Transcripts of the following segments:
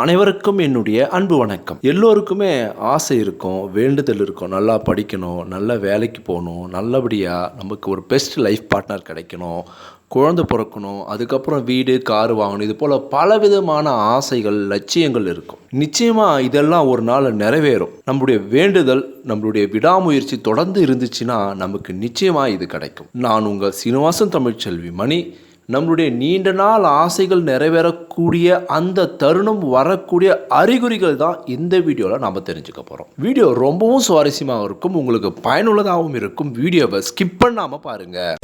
அனைவருக்கும் என்னுடைய அன்பு வணக்கம். எல்லோருக்குமே ஆசை இருக்கும் வேண்டுதல் இருக்கும். நல்லா படிக்கணும் நல்ல வேலைக்கு போகணும் நல்லபடியாக நமக்கு ஒரு பெஸ்ட் லைஃப் பார்ட்னர் கிடைக்கணும் குழந்தை பிறக்கணும் அதுக்கப்புறம் வீடு கார் வாங்கணும் இது போல் பலவிதமான ஆசைகள் லட்சியங்கள் இருக்கும். நிச்சயமாக இதெல்லாம் ஒரு நாள் நிறைவேறும். நம்முடைய வேண்டுதல் நம்மளுடைய விடாமுயற்சி தொடர்ந்து இருந்துச்சுன்னா நமக்கு நிச்சயமாக இது கிடைக்கும். நான் உங்கள் சீனிவாசன் தமிழ்ச்செல்வி மணி. நம்மளுடைய நீண்ட நாள் ஆசைகள் நிறைவேறக்கூடிய அந்த தருணம் வரக்கூடிய அறிகுறிகள் தான் இந்த வீடியோவில் நாம் தெரிஞ்சுக்க போகிறோம் வீடியோ ரொம்பவும் சுவாரஸ்யமாக இருக்கும். உங்களுக்கு பயனுள்ளதாகவும் இருக்கும். வீடியோவை ஸ்கிப் பண்ணாமல் பாருங்கள்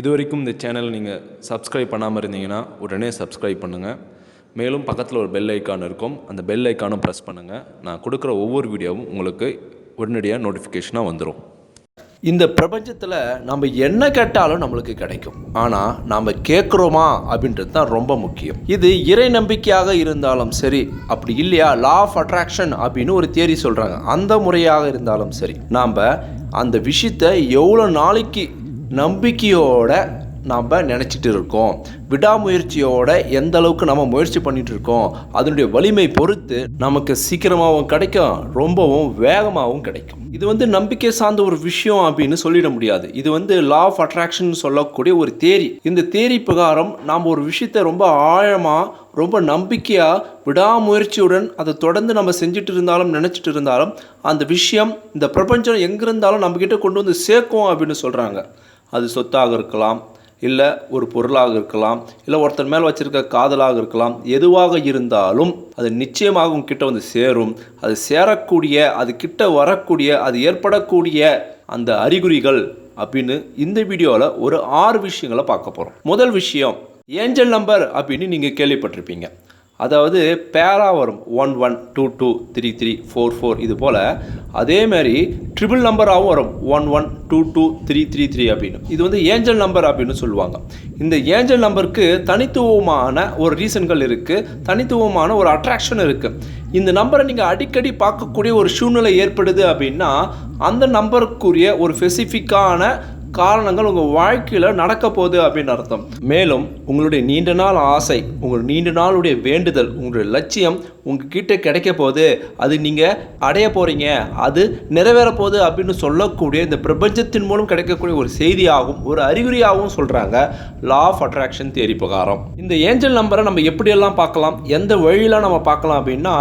இது வரைக்கும் இந்த சேனலை நீங்கள் சப்ஸ்கிரைப் பண்ணாமல் இருந்தீங்கன்னா உடனே சப்ஸ்கிரைப் பண்ணுங்கள் மேலும் பக்கத்தில் ஒரு பெல் ஐக்கான் இருக்கும். அந்த பெல் ஐக்கானும் ப்ரெஸ் பண்ணுங்கள் நான் கொடுக்குற ஒவ்வொரு வீடியோவும் உங்களுக்கு உடனடியாக நோட்டிஃபிகேஷனாக வந்துடும் இந்த பிரபஞ்சத்தில் நம்ம என்ன கேட்டாலும் நம்மளுக்கு கிடைக்கும். ஆனால் நாம் கேட்குறோமா அப்படின்றது தான் ரொம்ப முக்கியம். இது இறை நம்பிக்கையாக இருந்தாலும் சரி அப்படி இல்லையா? லா ஆஃப் அட்ராக்ஷன் அப்படின்னு ஒரு தேரி சொல்கிறாங்க அந்த முறையாக இருந்தாலும் சரி நாம் அந்த விஷயத்தை எவ்வளோ நாளைக்கு நம்பிக்கையோட நாம் நினச்சிட்டு இருக்கோம். விடாமுயற்சியோட எந்த அளவுக்கு நம்ம முயற்சி பண்ணிட்டு இருக்கோம் அதனுடைய வலிமை பொறுத்து நமக்கு சீக்கிரமாகவும் கிடைக்கும் ரொம்பவும் வேகமாகவும் கிடைக்கும். இது வந்து நம்பிக்கை சார்ந்த ஒரு விஷயம் அப்படின்னு சொல்லிட முடியாது. இது வந்து லா ஆஃப் அட்ராக்ஷன் சொல்லக்கூடிய ஒரு தேரி. இந்த தேரி பிரகாரம் நாம் ஒரு விஷயத்தை ரொம்ப ஆழமாக ரொம்ப நம்பிக்கையாக விடாமுயற்சியுடன் அதை தொடர்ந்து நம்ம செஞ்சுட்டு இருந்தாலும் நினச்சிட்டு இருந்தாலும் அந்த விஷயம் இந்த பிரபஞ்சம் எங்கே இருந்தாலும் நம்மக்கிட்ட கொண்டு வந்து சேர்க்கும் அப்படின்னு சொல்கிறாங்க அது சொத்தாக இருக்கலாம் இல்லை ஒரு பொருளாக இருக்கலாம் இல்லை ஒருத்தர் மேலே வச்சுருக்க காதலாக இருக்கலாம் எதுவாக இருந்தாலும் அது நிச்சயமாக உங்ககிட்ட வந்து சேரும். அது சேரக்கூடிய அது கிட்ட வரக்கூடிய அது ஏற்படக்கூடிய அந்த அறிகுறிகள் அப்படின்னு இந்த வீடியோவில் ஒரு ஆறு விஷயங்களை பார்க்க போகிறோம் முதல் விஷயம் ஏஞ்சல் நம்பர் அப்படின்னு நீங்கள் கேள்விப்பட்டிருப்பீங்க. அதாவது பேரா வரும். One one two two three three four four இது போல். அதேமாரி ட்ரிபிள் நம்பராகவும் வரும். One one two two three three three அப்படின்னு. இது வந்து ஏஞ்சல் நம்பர் அப்படின்னு சொல்லுவாங்க. இந்த ஏஞ்சல் நம்பருக்கு தனித்துவமான ஒரு ரீசன்கள் இருக்குது தனித்துவமான ஒரு அட்ராக்ஷன் இருக்குது இந்த நம்பரை நீங்கள் அடிக்கடி பார்க்கக்கூடிய ஒரு சூழ்நிலை ஏற்படுது அப்படின்னா அந்த நம்பருக்குரிய ஒரு ஸ்பெசிஃபிக்கான காரணங்கள் உங்கள் வாழ்க்கையில் நடக்க போகுது அப்படின்னு அர்த்தம். மேலும் உங்களுடைய நீண்ட நாள் ஆசை உங்கள் நீண்ட நாளுடைய வேண்டுதல் உங்களுடைய லட்சியம் உங்ககிட்ட கிடைக்க போகுது. அது நீங்கள் அடைய போகிறீங்க அது நிறைவேற போகுது அப்படின்னு சொல்லக்கூடிய இந்த பிரபஞ்சத்தின் மூலம் கிடைக்கக்கூடிய ஒரு செய்தியாகவும் ஒரு அறிகுறியாகவும் சொல்கிறாங்க லா ஆஃப் அட்ராக்ஷன் தேரி பிரகாரம். இந்த ஏஞ்சல் நம்பரை நம்ம எப்படியெல்லாம் பார்க்கலாம்? எந்த வழியெல்லாம் நம்ம பார்க்கலாம் அப்படின்னா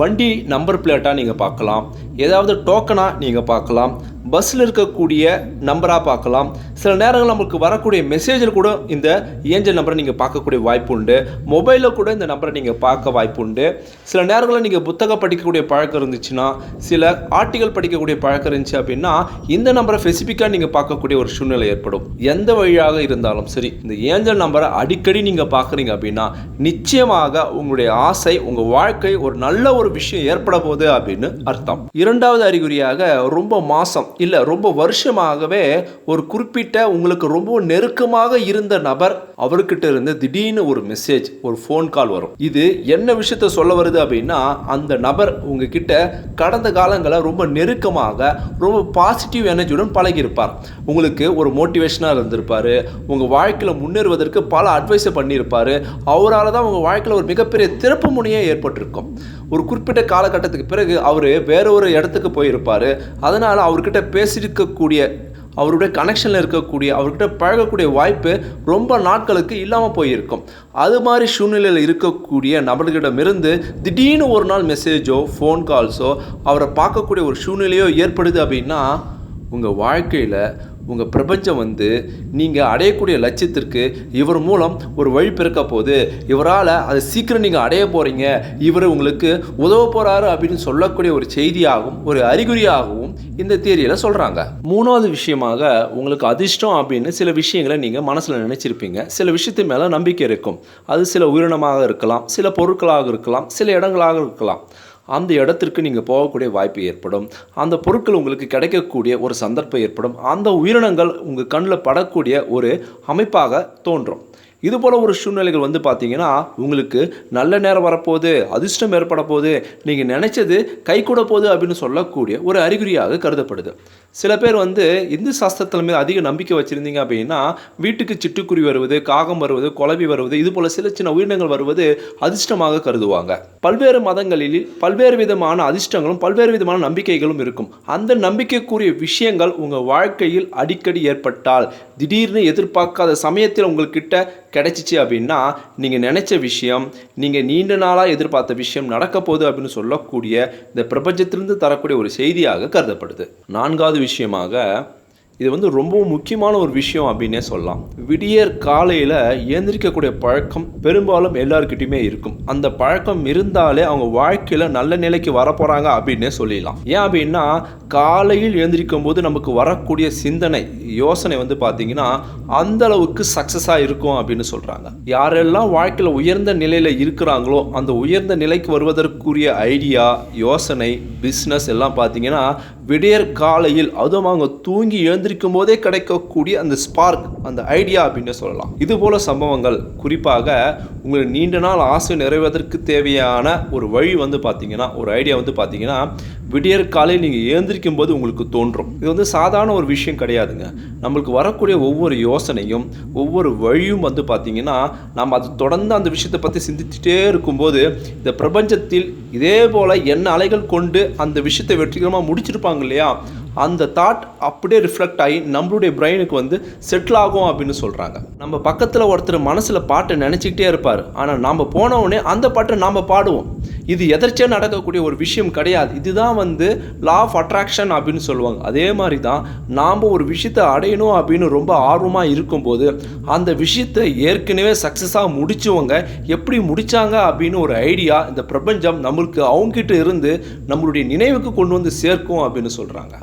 வண்டி நம்பர் பிளேட்டாக நீங்கள் பார்க்கலாம். ஏதாவது டோக்கனாக நீங்கள் பார்க்கலாம். பஸ்ஸில் இருக்கக்கூடிய நம்பராக பார்க்கலாம். சில நேரங்கள் நம்மளுக்கு வரக்கூடிய மெசேஜில் கூட இந்த ஏஞ்சல் நம்பரை நீங்கள் பார்க்கக்கூடிய வாய்ப்பு உண்டு. மொபைலில் கூட இந்த நம்பரை நீங்கள் பார்க்க வாய்ப்பு உண்டு. சில நேரங்களில் நீங்கள் புத்தகம் படிக்கக்கூடிய பழக்கம் இருந்துச்சுன்னா சில ஆர்டிகல் படிக்கக்கூடிய பழக்கம் இருந்துச்சு அப்படின்னா இந்த நம்பரை ஸ்பெசிஃபிக்காக நீங்கள் பார்க்கக்கூடிய ஒரு சூழ்நிலை ஏற்படும். எந்த வழியாக இருந்தாலும் சரி இந்த ஏஞ்சல் நம்பரை அடிக்கடி நீங்கள் பார்க்குறீங்க அப்படின்னா நிச்சயமாக உங்களுடைய ஆசை உங்கள் வாழ்க்கை ஒரு நல்ல ஒரு விஷயம் ஏற்பட போகுது அப்படின்னு அர்த்தம். இரண்டாவது அறிகுறியாக ரொம்ப மாசம் இல்லை ரொம்ப வருஷமாகவே ஒரு குறிப்பிட்ட உங்களுக்கு ரொம்ப நெருக்கமாக இருந்த நபர் அவர்கிட்ட இருந்து திடீர்னு ஒரு மெசேஜ் ஒரு ஃபோன் கால் வரும். இது என்ன விஷயத்த சொல்ல வருது அப்படின்னா அந்த நபர் உங்ககிட்ட கடந்த காலங்களில் ரொம்ப நெருக்கமாக ரொம்ப பாசிட்டிவ் எனர்ஜியுடன் பழகியிருப்பார். உங்களுக்கு ஒரு மோட்டிவேஷனாக இருந்திருப்பார் உங்கள் வாழ்க்கையில் முன்னேறுவதற்கு பல அட்வைஸை பண்ணியிருப்பார். அவரால் தான் உங்கள் வாழ்க்கையில் ஒரு மிகப்பெரிய திறப்பு முனையே ஏற்பட்டிருக்கும். ஒரு குறிப்பிட்ட காலகட்டத்துக்கு பிறகு அவர் வேற ஒரு இடத்துக்கு போயிருப்பார். அதனால் அவர்கிட்ட பேசியிருக்கக்கூடிய அவருடைய கனெக்ஷனில் இருக்கக்கூடிய அவர்கிட்ட பழகக்கூடிய வாய்ப்பு ரொம்ப நாட்களுக்கு இல்லாமல் போயிருக்கும். அது மாதிரி சூழ்நிலையில் இருக்கக்கூடிய நபர்களிடமிருந்து திடீர்னு ஒரு நாள் மெசேஜோ ஃபோன் கால்ஸோ அவரை பார்க்கக்கூடிய ஒரு சூழ்நிலையோ ஏற்படுது அப்படின்னா உங்கள் வாழ்க்கையில் உங்கள் பிரபஞ்சம் வந்து நீங்கள் அடையக்கூடிய லட்சியத்திற்கு இவர் மூலம் ஒரு வழி பிறக்க போகுது. இவரால் அதை சீக்கிரம் நீங்கள் அடைய போகிறீங்க இவர் உங்களுக்கு உதவ போகிறாரு அப்படின்னு சொல்லக்கூடிய ஒரு செய்தியாகவும் ஒரு அறிகுறியாகவும் இந்த தேரியில் சொல்கிறாங்க மூணாவது விஷயமாக உங்களுக்கு அதிர்ஷ்டம் அப்படின்னு சில விஷயங்களை நீங்கள் மனசில் நினச்சிருப்பீங்க. சில விஷயத்து மேலே நம்பிக்கை இருக்கும். அது சில உயிரினமாக இருக்கலாம் சில பொருட்களாக இருக்கலாம் சில இடங்களாக இருக்கலாம். அந்த இடத்திற்கு நீங்கள் போகக்கூடிய வாய்ப்பு ஏற்படும். அந்த பொருட்கள் உங்களுக்கு கிடைக்கக்கூடிய ஒரு சந்தர்ப்பம் ஏற்படும். அந்த உயிரினங்கள் உங்கள் கண்ணில் படக்கூடிய ஒரு அமைப்பாக தோன்றும். இது போல் ஒரு சூழ்நிலைகள் வந்து பார்த்தீங்கன்னா உங்களுக்கு நல்ல நேரம் வரப்போகுது அதிர்ஷ்டம் ஏற்பட போகுது நீங்கள் நினச்சது கைகூட போகுது அப்படின்னு சொல்லக்கூடிய ஒரு அறிகுறியாக கருதப்படுது. சில பேர் வந்து இந்து சாஸ்திரத்தில் மீது அதிக நம்பிக்கை வச்சுருந்தீங்க அப்படின்னா வீட்டுக்கு சிட்டுக்குருவி வருவது காகம் வருவது குழவி வருவது இது போல் சில சின்ன உயிரினங்கள் வருவது அதிர்ஷ்டமாக கருதுவாங்க. பல்வேறு மதங்களில் பல்வேறு விதமான அதிர்ஷ்டங்களும் பல்வேறு விதமான நம்பிக்கைகளும் இருக்கும். அந்த நம்பிக்கைக்குரிய விஷயங்கள் உங்கள் வாழ்க்கையில் அடிக்கடி ஏற்பட்டால் திடீர்னு எதிர்பார்க்காத சமயத்தில் உங்கள்கிட்ட கிடைச்சிச்சு அப்படின்னா நீங்கள் நினச்ச விஷயம் நீங்கள் நீண்ட நாளாக எதிர்பார்த்த விஷயம் நடக்க போகுது அப்படின்னு சொல்லக்கூடிய இந்த பிரபஞ்சத்திலிருந்து தரக்கூடிய ஒரு செய்தியாக கருதப்படுது. நான்காவது விஷயமாக இது வந்து ரொம்ப முக்கியமான ஒரு விஷயம் அப்படின்னே சொல்லலாம். விடியற் காலையில் ஏந்திரிக்கக்கூடிய பழக்கம் பெரும்பாலும் எல்லாருக்கிட்டையுமே இருக்கும். அந்த பழக்கம் இருந்தாலே அவங்க வாழ்க்கையில் நல்ல நிலைக்கு வரப்போகிறாங்க அப்படின்னே சொல்லிடலாம். ஏன் அப்படின்னா காலையில் எழுந்திரிக்கும் போது நமக்கு வரக்கூடிய சிந்தனை யோசனை வந்து பார்த்தீங்கன்னா அந்த அளவுக்கு சக்ஸஸாக இருக்கும் அப்படின்னு சொல்கிறாங்க யாரெல்லாம் வாழ்க்கையில் உயர்ந்த நிலையில் இருக்கிறாங்களோ அந்த உயர்ந்த நிலைக்கு வருவதற்குரிய ஐடியா யோசனை பிஸ்னஸ் எல்லாம் பார்த்தீங்கன்னா விடியற் காலையில் அதுவும் அவங்க தூங்கி எழுந்திருக்கும் போதே கிடைக்கக்கூடிய அந்த ஸ்பார்க் அந்த ஐடியா அப்படின்னு சொல்லலாம். இது போல சம்பவங்கள் குறிப்பாக உங்களுக்கு நீண்ட நாள் ஆசை நிறைவதற்கு தேவையான ஒரு வழி வந்து பார்த்தீங்கன்னா ஒரு ஐடியா வந்து பார்த்தீங்கன்னா விடியற் காலையில் நீங்கள் எழுந்திருக்கும் போது உங்களுக்கு தோன்றும். இது வந்து சாதாரண ஒரு விஷயம் கிடையாதுங்க. நம்மளுக்கு வரக்கூடிய ஒவ்வொரு யோசனையும் ஒவ்வொரு வழியும் வந்து பார்த்தீங்கன்னா நம்ம அது தொடர்ந்து அந்த விஷயத்தை பற்றி சிந்திச்சுட்டே இருக்கும்போது இந்த பிரபஞ்சத்தில் இதே போல் என்ன அலைகள் கொண்டு அந்த விஷயத்தை வெற்றிகரமாக முடிச்சிருப்பாங்க இல்லையா? அந்த தாட் அப்படியே ரிஃப்ளெக்ட் ஆகி நம்மளுடைய பிரெயினுக்கு வந்து செட்டில் ஆகும் அப்படின்னு சொல்கிறாங்க நம்ம பக்கத்தில் ஒருத்தர் மனசில் பாட்டை நினச்சிக்கிட்டே இருப்பார். ஆனால் நாம் போன உடனே அந்த பாட்டை நாம் பாடுவோம். இது எதர்ச்சியாக நடக்கக்கூடிய ஒரு விஷயம் கிடையாது. இதுதான் வந்து லா ஆஃப் அட்ராக்ஷன் அப்படின்னு சொல்லுவாங்க. அதே மாதிரி தான் நாம் ஒரு விஷயத்தை அடையணும் அப்படின்னு ரொம்ப ஆர்வமாக இருக்கும்போது அந்த விஷயத்தை ஏற்கனவே சக்ஸஸாக முடிச்சவங்க எப்படி முடித்தாங்க அப்படின்னு ஒரு ஐடியா இந்த பிரபஞ்சம் நம்மளுக்கு அவங்ககிட்ட இருந்து நம்மளுடைய நினைவுக்கு கொண்டு வந்து சேர்க்கும் அப்படின்னு சொல்கிறாங்க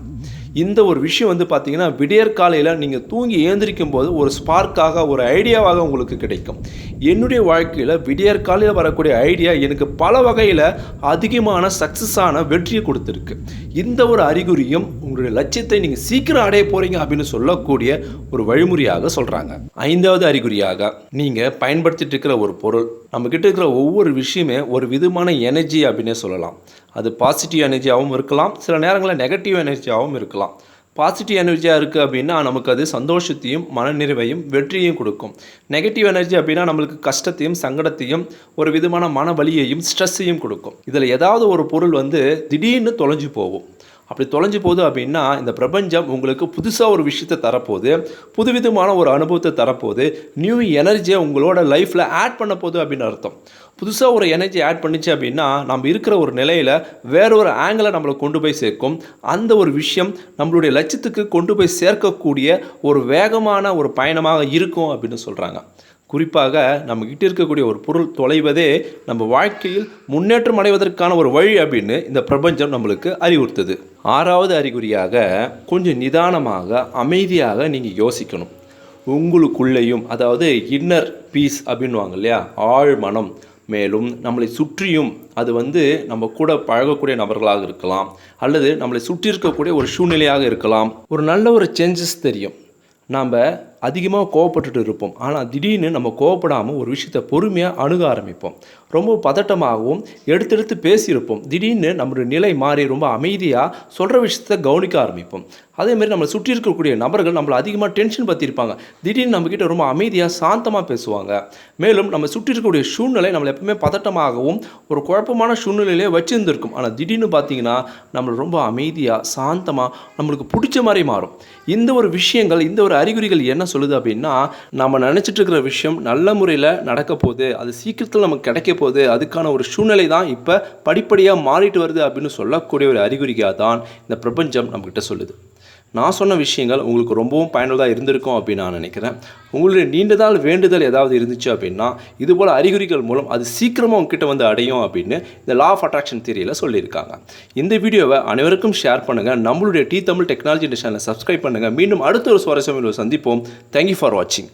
இந்த ஒரு விஷயம் வந்து பார்த்தீங்கன்னா விடியற் காலையில் நீங்கள் தூங்கி ஏந்திரிக்கும் போது ஒரு ஸ்பார்க்காக ஒரு ஐடியாவாக உங்களுக்கு கிடைக்கும். என்னுடைய வாழ்க்கையில் விடியற் காலையில் வரக்கூடிய ஐடியா எனக்கு பல வகையில் அதிகமான சக்ஸஸான வெற்றியை கொடுத்துருக்கு. இந்த ஒரு அறிகுறியும் உங்களுடைய லட்சியத்தை நீங்கள் சீக்கிரம் அடைய போகிறீங்க அப்படின்னு சொல்லக்கூடிய ஒரு வழிமுறையாக சொல்கிறாங்க ஐந்தாவது அறிகுறியாக நீங்கள் பயன்படுத்திட்டு இருக்கிற ஒரு பொருள் நம்மக்கிட்ட இருக்கிற ஒவ்வொரு விஷயமே ஒரு விதமான எனர்ஜி அப்படின்னே சொல்லலாம். அது பாசிட்டிவ் எனர்ஜியாகவும் இருக்கலாம் சில நேரங்களில் நெகட்டிவ் எனர்ஜியாகவும் இருக்கலாம். பாசிட்டிவ் எனர்ஜியாக இருக்குது அப்படின்னா நமக்கு அது சந்தோஷத்தையும் மனநிறைவையும் வெற்றியையும் கொடுக்கும். நெகட்டிவ் எனர்ஜி அப்படின்னா நம்மளுக்கு கஷ்டத்தையும் சங்கடத்தையும் ஒரு விதமான மன வலியையும் ஸ்ட்ரெஸ்ஸையும் கொடுக்கும். இதில் ஏதாவது ஒரு பொருள் வந்து திடீர்னு தொலைஞ்சு போகும். அப்படி தொலைஞ்சு போகுது அப்படின்னா இந்த பிரபஞ்சம் உங்களுக்கு புதுசாக ஒரு விஷயத்தை தரப்போகுது புதுவிதமான ஒரு அனுபவத்தை தரப்போகுது. நியூ எனர்ஜியை உங்களோட லைஃப்பில் ஆட் பண்ண போகுது அப்படின்னு அர்த்தம். புதுசாக ஒரு எனர்ஜி ஆட் பண்ணிச்சு அப்படின்னா நம்ம இருக்கிற ஒரு நிலையில் வேற ஒரு ஆங்கிளை நம்மளை கொண்டு போய் சேர்க்கும். அந்த ஒரு விஷயம் நம்மளுடைய லட்சியத்துக்கு கொண்டு போய் சேர்க்கக்கூடிய ஒரு வேகமான ஒரு பயணமாக இருக்கும் அப்படின்னு சொல்கிறாங்க குறிப்பாக நம்ம கிட்ட இருக்கக்கூடிய ஒரு பொருள் தொலைவதே நம்ம வாழ்க்கையில் முன்னேற்றம் அடைவதற்கான ஒரு வழி அப்படின்னு இந்த பிரபஞ்சம் நம்மளுக்கு அறிவுறுத்துது. ஆறாவது அறிகுறியாக கொஞ்சம் நிதானமாக அமைதியாக நீங்கள் யோசிக்கணும். உங்களுக்குள்ளேயும் அதாவது இன்னர் பீஸ் அப்படின்வாங்க இல்லையா? ஆழ் மனம் மேலும் நம்மளை சுற்றியும் அது வந்து நம்ம கூட பழகக்கூடிய நபர்களாக இருக்கலாம். அல்லது நம்மளை சுற்றி இருக்கக்கூடிய ஒரு சூழ்நிலையாக இருக்கலாம். ஒரு நல்ல ஒரு சேஞ்சஸ் தெரியும். நாம் அதிகமாக கோவப்பட்டுட்டு இருப்போம். ஆனால் திடீர்னு நம்ம கோவப்படாமல் ஒரு விஷயத்தை பொறுமையாக அணுக ஆரம்பிப்போம். ரொம்ப பதட்டமாகவும் எடுத்தெடுத்து பேசியிருப்போம். திடீர்னு நம்மளுடைய நிலை மாறி ரொம்ப அமைதியாக சொல்கிற விஷயத்தை கவனிக்க ஆரம்பிப்போம். அதேமாரி நம்மளை சுற்றி இருக்கக்கூடிய நபர்கள் நம்மளை அதிகமாக டென்ஷன் பற்றிருப்பாங்க திடீர்னு நம்மக்கிட்ட ரொம்ப அமைதியாக சாந்தமாக பேசுவாங்க. மேலும் நம்ம சுற்றி இருக்கக்கூடிய சூழ்நிலை நம்மளை எப்பவுமே பதட்டமாகவும் ஒரு குழப்பமான சூழ்நிலையிலே வச்சுருந்துருக்கும். ஆனால் திடீர்னு பார்த்தீங்கன்னா நம்மளை ரொம்ப அமைதியாக சாந்தமாக நம்மளுக்கு பிடிச்ச மாதிரி மாறும். இந்த ஒரு விஷயங்கள் இந்த ஒரு அறிகுறிகள் என்ன சொல்லுது அப்படின்னா நம்ம நினச்சிட்டு இருக்கிற விஷயம் நல்ல முறையில் நடக்க போகுது அது சீக்கிரத்தில் நமக்கு கிடைக்க போகுது அதுக்கான ஒரு சூழ்நிலை தான் இப்போ படிப்படியாக மாறிட்டு வருது அப்படின்னு சொல்லக்கூடிய ஒரு அறிகுறியாக தான் இந்த பிரபஞ்சம் நம்மக்கிட்ட சொல்லுது. நான் சொன்ன விஷயங்கள் உங்களுக்கு ரொம்பவும் பயனுள்ளதாக இருந்திருக்கும் அப்படின்னு நான் நினைக்கிறேன். உங்களுடைய நீண்ட நாள் வேண்டுதல் ஏதாவது இருந்துச்சு அப்படின்னா இது போல் அறிகுறிகள் மூலம் அது சீக்கிரமாக உங்ககிட்ட வந்து அடையும் அப்படின்னு இந்த லா ஆஃப் அட்ராக்ஷன் தியரியில் சொல்லியிருக்காங்க. இந்த வீடியோவை அனைவருக்கும் ஷேர் பண்ணுங்கள் நம்மளுடைய டி தமிழ் டெக்னாலஜி சேனலை சப்ஸ்கிரைப் பண்ணுங்கள் மீண்டும் அடுத்த ஒரு சுவாரஸ்யம் சந்திப்போம். தேங்க்யூ ஃபார் வாட்சிங்